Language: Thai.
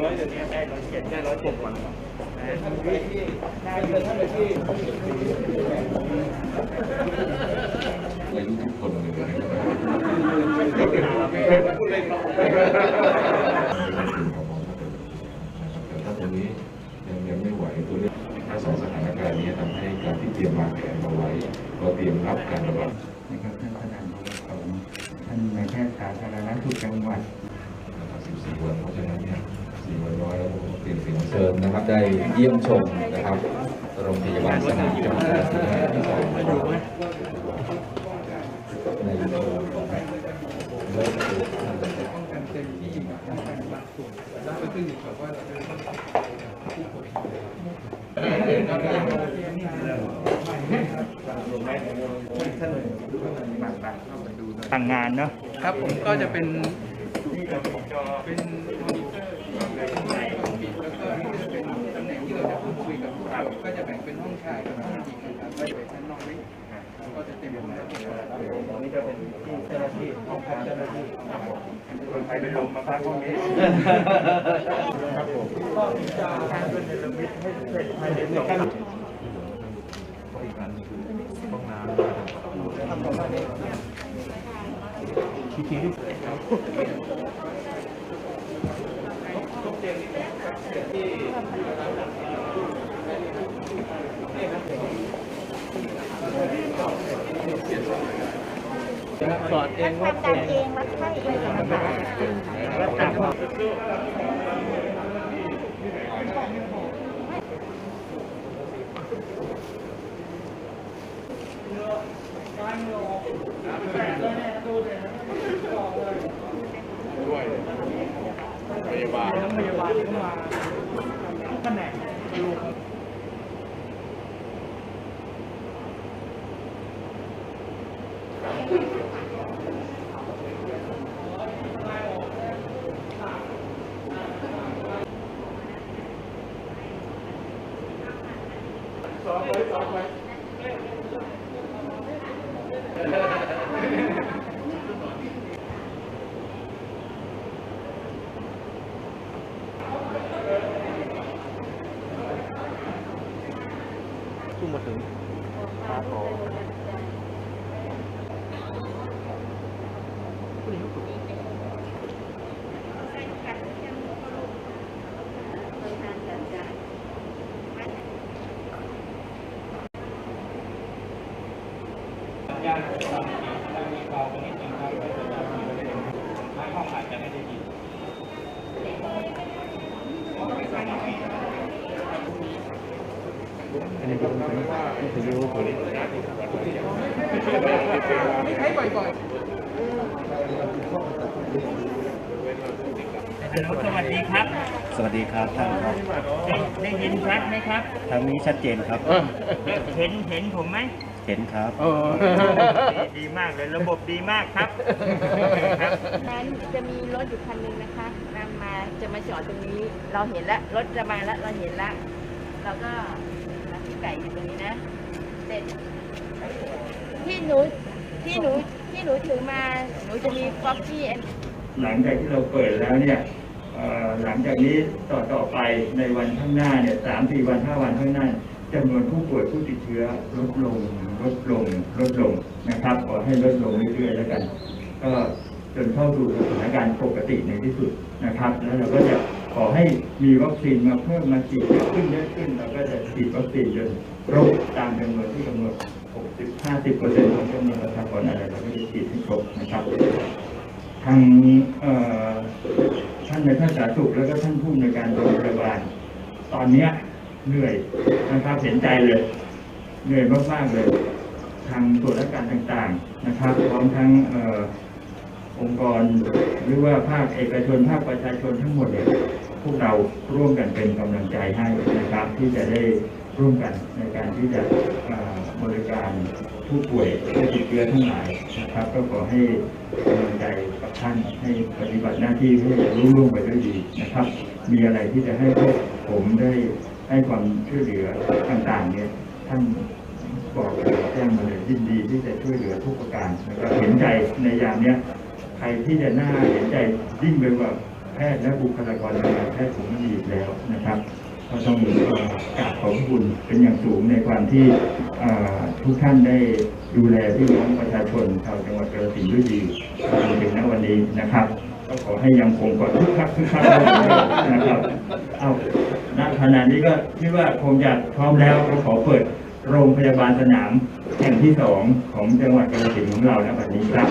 ร้อยเดี๋ยวนี้ได้ร้อยเจ็ดได้ร้อยเจ็ดวันได้เงินท่าไหร่ที่อายุทุกคนเลยนะครับแต่ถ้าตัวนี้ยังยังไม่ไหวตัวนี้ทั้งสองสถานการณ์นี้ทำให้การที่เตรียมวางแผนเอาไว้เราเตรียมรับการระบาดนะครับท่านประธานของท่านนายแพทย์สาธารณสุขจังหวัดนะครับ14วัน เรียมเสียงเชิญนะครับ ได้เยี่ยมชมนะครับโรงพยาบาลสนามจังหวัดนราธิวาสที่สองนะครับในโรงเลิกคือท่านจะป้องกันเต็มที่ต่างงานเนาะครับผมก็จะเป็นเป็นมอนิเตอร์แล้วก็จะเป็นตำแหน่งที่เราจะพูด คุยกับผู้ป่วยก็จะแบ่งเป็นห้องชายกับห้องหญิงนะครับก็จะเป็นชั้นนอกนี้ก็จะเต็มหมดแล้วตรงนี้จะเป็นที่เจ้าหน้าที่ห้องพักเจ้าหน้าที่คนไทยเป็นลมมาพักห้องนี้ครับผมก็จะทำเป็นเนรมิตให้เสร็จภายในสองอีกอันคือห้องน้ำ สอดเองว่าทำกันเองวัดไข้เองนะคะรักษาความ ทุ่งมาถึงครับผม ไม่ใช้บ่อยฮัลโหลสวัสดีครับ สวัสดีครับท่านครับได้ได้ยินชัดไหมครับ ทางนี้ชัดเจนครับ เห็นเห็นผมไหมเห็นครับดีมากเลยระบบดีมากครับนั้นจะมีรถอยู่คันนึงนะคะนำมาจะมาจอดตรงนี้ เราเห็นแล้วรถจะมาแล้วเราเห็นแล้วเราก็ ก่อยู่ตรงนี้นะเสร็จที่หนูที่หนูที่หนูถือมาหนูจะมีฟอกกี้หลังจากที่เราเปิดแล้วเนี่ยหลังจากนี้ต่อต่อไปในวันข้างหน้าเนี่ยสามสี่วันห้าวันข้างหน้าจำนวนผู้ป่วยผู้ติดเชื้อลดลงลดลงลดลงนะครับขอให้ลดลงเรื่อยๆแล้วกัน ก็จนเข้าสู่สถานการณ์ปกติในที่สุดนะครับ แล้วเราก็จะ ขอให้มีวัคซีนมาเพิ่มมาฉีดเยอะขึ้นเยอะขึ้นเราก็จะฉีดวัคซีนจนครบตามจำนวนที่กำหนด 60 50เปอร์เซ็นต์ของจำนวนประชากรอะไรเราก็จะฉีดให้ครบนะครับทางท่านในท่านสาธารณสุขแล้วก็ท่านผู้ในการโรงพยาบาลตอนเนี้ยเหนื่อยนะครับเห็นใจเลย เหนื่อยมากๆเลย ทางส่วนราชการต่างๆนะครับพร้อมทั้งอองค์กรหรือว่าภาคเอกชนภาคประชาชนทั้งหมดเนี่ย วกเราร่วมกันเป็นกำลังใจให้นะครับ ที่จะได้ร่วมกันในการที่จะบริการผู้ป่วยผู้ติดเชื้อทั้งหลายนะครับ ก็ขอให้กำลังใจกับท่านให้ปฏิบัติหน้าที่ให้รุ่งร่วงไปด้วยดีนะครับ มีอะไรที่จะให้พวกผมได้ให้ความช่วยเหลือต่างๆเนี่ยท่านบอกเลยแจ้งมาเลยยินดีที่จะช่วยเหลือทุกประการนะครับเห็นใจในยามเนี้ยใครที่จะน่าเห็นใจยิ่งไปกว่า แพทย์และบุคลากรทางการแพทย์ผมไม่มีอีกแล้วนะครับก็ต้องกราบขอบคุณเป็นอย่างสูงในความที่ทุกท่านได้ดูแลพี่น้องประชาชนชาวจังหวัดกาฬสินด้วยดีจนถึงณวันนี้นะครับก็ขอให้ยังคงกอดทุกคักทุกคักนะครับเอาณขณะนี้ก็คิดว่าคงจะพร้อมแล้วก็ขอเปิดโรงพยาบาลสนามแห่งที่สองของจังหวัดกาฬสินของเราณวันนี้ครับ